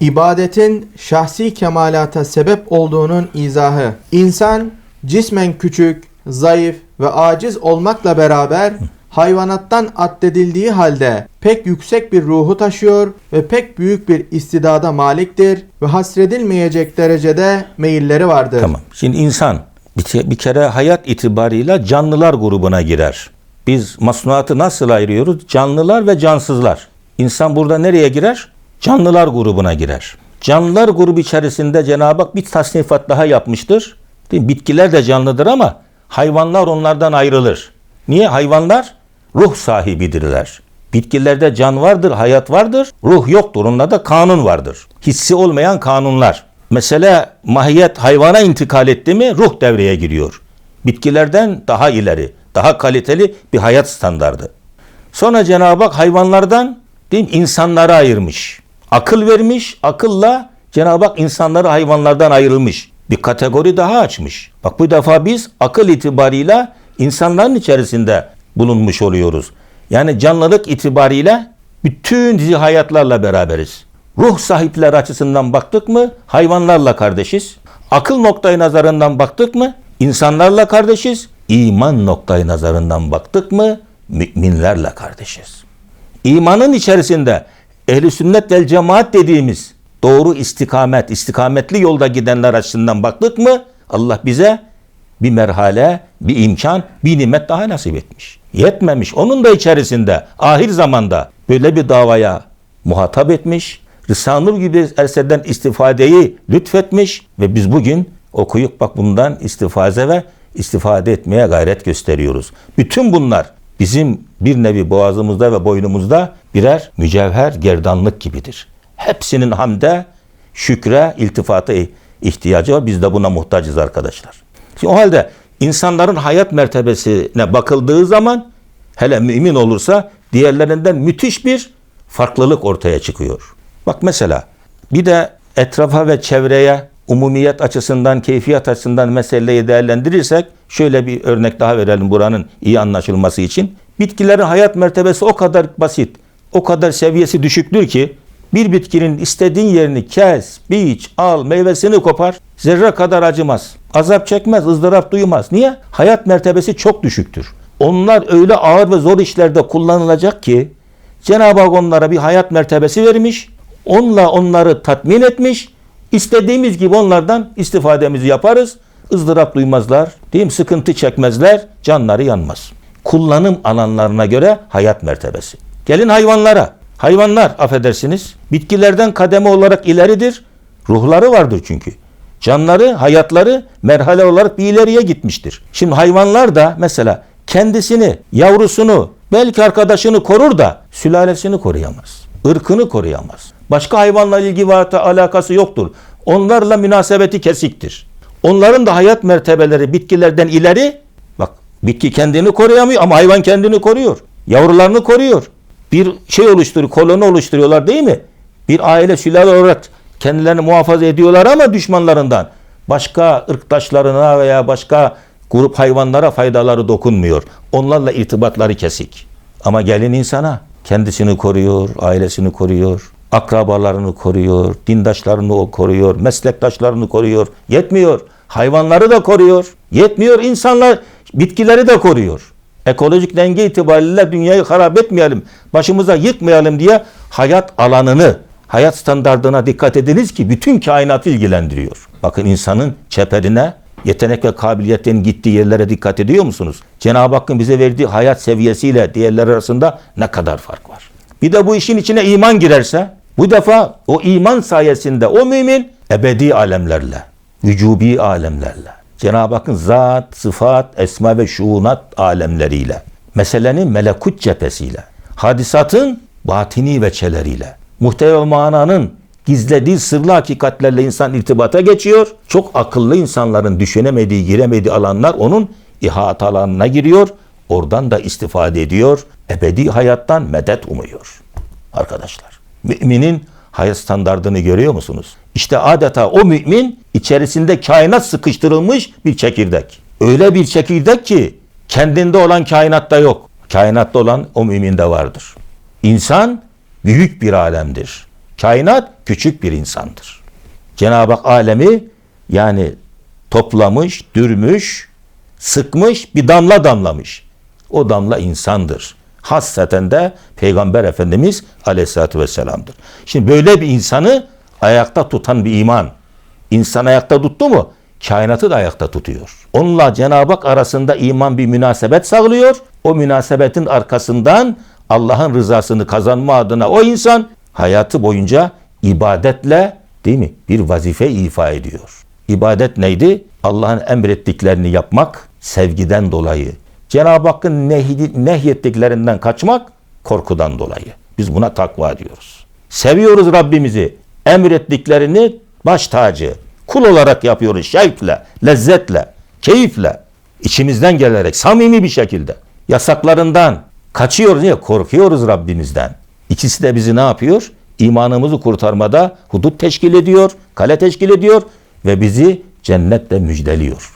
İbadetin şahsi kemalata sebep olduğunun izahı. İnsan cismen küçük, zayıf ve aciz olmakla beraber hayvanattan addedildiği halde pek yüksek bir ruhu taşıyor ve pek büyük bir istidada maliktir ve hasredilmeyecek derecede meyilleri vardır. Tamam. Şimdi insan bir, kere hayat itibarıyla canlılar grubuna girer. Biz masnuatı nasıl ayırıyoruz? Canlılar ve cansızlar. İnsan burada nereye girer? Canlılar grubuna girer. Canlılar grubu içerisinde Cenab-ı Hak bir tasnifat daha yapmıştır. Değil? Bitkiler de canlıdır ama hayvanlar onlardan ayrılır. Niye? Hayvanlar ruh sahibidirler. Bitkilerde can vardır, hayat vardır, ruh yoktur. Onlarda kanun vardır. Hissi olmayan kanunlar. Mesela mahiyet hayvana intikal etti mi ruh devreye giriyor. Bitkilerden daha ileri, daha kaliteli bir hayat standardı. Sonra Cenab-ı Hak hayvanlardan değil mi, insanları ayırmış. Akıl vermiş, akılla Cenab-ı Hak insanları hayvanlardan ayrılmış. Bir kategori daha açmış. Bak bu defa biz akıl itibarıyla insanların içerisinde bulunmuş oluyoruz. Yani canlılık itibariyle bütün dizi hayatlarla beraberiz. Ruh sahipleri açısından baktık mı hayvanlarla kardeşiz. Akıl noktayı nazarından baktık mı insanlarla kardeşiz. İman noktayı nazarından baktık mı müminlerle kardeşiz. İmanın içerisinde ehli sünnet vel cemaat dediğimiz doğru istikamet, istikametli yolda gidenler açısından baktık mı Allah bize bir merhale, bir imkan, bir nimet daha nasip etmiş. Yetmemiş. Onun da içerisinde ahir zamanda böyle bir davaya muhatap etmiş. Risale-i gibi eserden istifadeyi lütfetmiş ve biz bugün okuyup bak bundan istifade ve istifade etmeye gayret gösteriyoruz. Bütün bunlar bizim bir nevi boğazımızda ve boynumuzda birer mücevher gerdanlık gibidir. Hepsinin hamde, şükre, iltifata ihtiyacı var. Biz de buna muhtacız arkadaşlar. Şimdi o halde insanların hayat mertebesine bakıldığı zaman hele mümin olursa diğerlerinden müthiş bir farklılık ortaya çıkıyor. Bak mesela bir de etrafa ve çevreye umumiyet açısından, keyfiyat açısından meseleyi değerlendirirsek şöyle bir örnek daha verelim buranın iyi anlaşılması için. Bitkilerin hayat mertebesi o kadar basit, o kadar seviyesi düşüktür ki bir bitkinin istediğin yerini kes, biç, al, meyvesini kopar. Zerre kadar acımaz. Azap çekmez, ızdırap duymaz. Niye? Hayat mertebesi çok düşüktür. Onlar öyle ağır ve zor işlerde kullanılacak ki Cenab-ı Hak onlara bir hayat mertebesi vermiş. Onunla onları tatmin etmiş. İstediğimiz gibi onlardan istifademizi yaparız. ızdırap duymazlar, değil mi? Sıkıntı çekmezler, canları yanmaz. Kullanım alanlarına göre hayat mertebesi. Gelin hayvanlara. Hayvanlar affedersiniz bitkilerden kademe olarak ileridir. Ruhları vardır çünkü. Canları, hayatları merhale olarak bir ileriye gitmiştir. Şimdi hayvanlar da mesela kendisini, yavrusunu, belki arkadaşını korur da sülalesini koruyamaz. ırkını koruyamaz. Başka hayvanla ilgi ve alakası yoktur. Onlarla münasebeti kesiktir. Onların da hayat mertebeleri bitkilerden ileri. Bak bitki kendini koruyamıyor ama hayvan kendini koruyor. Yavrularını koruyor bir şey oluşturuyor, koloni oluşturuyorlar değil mi? Bir aile sülale olarak kendilerini muhafaza ediyorlar ama düşmanlarından başka ırktaşlarına veya başka grup hayvanlara faydaları dokunmuyor. Onlarla irtibatları kesik. Ama gelin insana kendisini koruyor, ailesini koruyor, akrabalarını koruyor, dindaşlarını koruyor, meslektaşlarını koruyor. Yetmiyor. Hayvanları da koruyor. Yetmiyor. insanlar bitkileri de koruyor ekolojik denge itibariyle dünyayı harap etmeyelim, başımıza yıkmayalım diye hayat alanını, hayat standartına dikkat ediniz ki bütün kainatı ilgilendiriyor. Bakın insanın çeperine, yetenek ve kabiliyetlerin gittiği yerlere dikkat ediyor musunuz? Cenab-ı Hakk'ın bize verdiği hayat seviyesiyle diğerler arasında ne kadar fark var? Bir de bu işin içine iman girerse, bu defa o iman sayesinde o mümin ebedi alemlerle, vücubi alemlerle, Cenab-ı Hakk'ın zat, sıfat, esma ve şuunat alemleriyle, meselenin melekut cephesiyle, hadisatın batini veçeleriyle, muhteva mananın gizlediği sırlı hakikatlerle insan irtibata geçiyor. Çok akıllı insanların düşünemediği, giremediği alanlar onun ihata alanına giriyor. Oradan da istifade ediyor. Ebedi hayattan medet umuyor. Arkadaşlar, müminin hayat standartını görüyor musunuz? İşte adeta o mümin içerisinde kainat sıkıştırılmış bir çekirdek. Öyle bir çekirdek ki kendinde olan kainatta yok. Kainatta olan o müminde vardır. İnsan büyük bir alemdir. Kainat küçük bir insandır. Cenab-ı Hak alemi yani toplamış, dürmüş, sıkmış, bir damla damlamış. O damla insandır. Hassaten de Peygamber Efendimiz Aleyhisselatü Vesselam'dır. Şimdi böyle bir insanı ayakta tutan bir iman. İnsan ayakta tuttu mu? Kainatı da ayakta tutuyor. Onunla Cenab-ı Hak arasında iman bir münasebet sağlıyor. O münasebetin arkasından Allah'ın rızasını kazanma adına o insan hayatı boyunca ibadetle değil mi? Bir vazife ifa ediyor. İbadet neydi? Allah'ın emrettiklerini yapmak sevgiden dolayı. Cenab-ı Hakk'ın nehy- nehyettiklerinden kaçmak korkudan dolayı. Biz buna takva diyoruz. Seviyoruz Rabbimizi. Emrettiklerini baş tacı. Kul olarak yapıyoruz şevkle, lezzetle, keyifle. içimizden gelerek samimi bir şekilde. Yasaklarından kaçıyoruz niye? Korkuyoruz Rabbimizden. İkisi de bizi ne yapıyor? İmanımızı kurtarmada hudut teşkil ediyor, kale teşkil ediyor ve bizi cennetle müjdeliyor.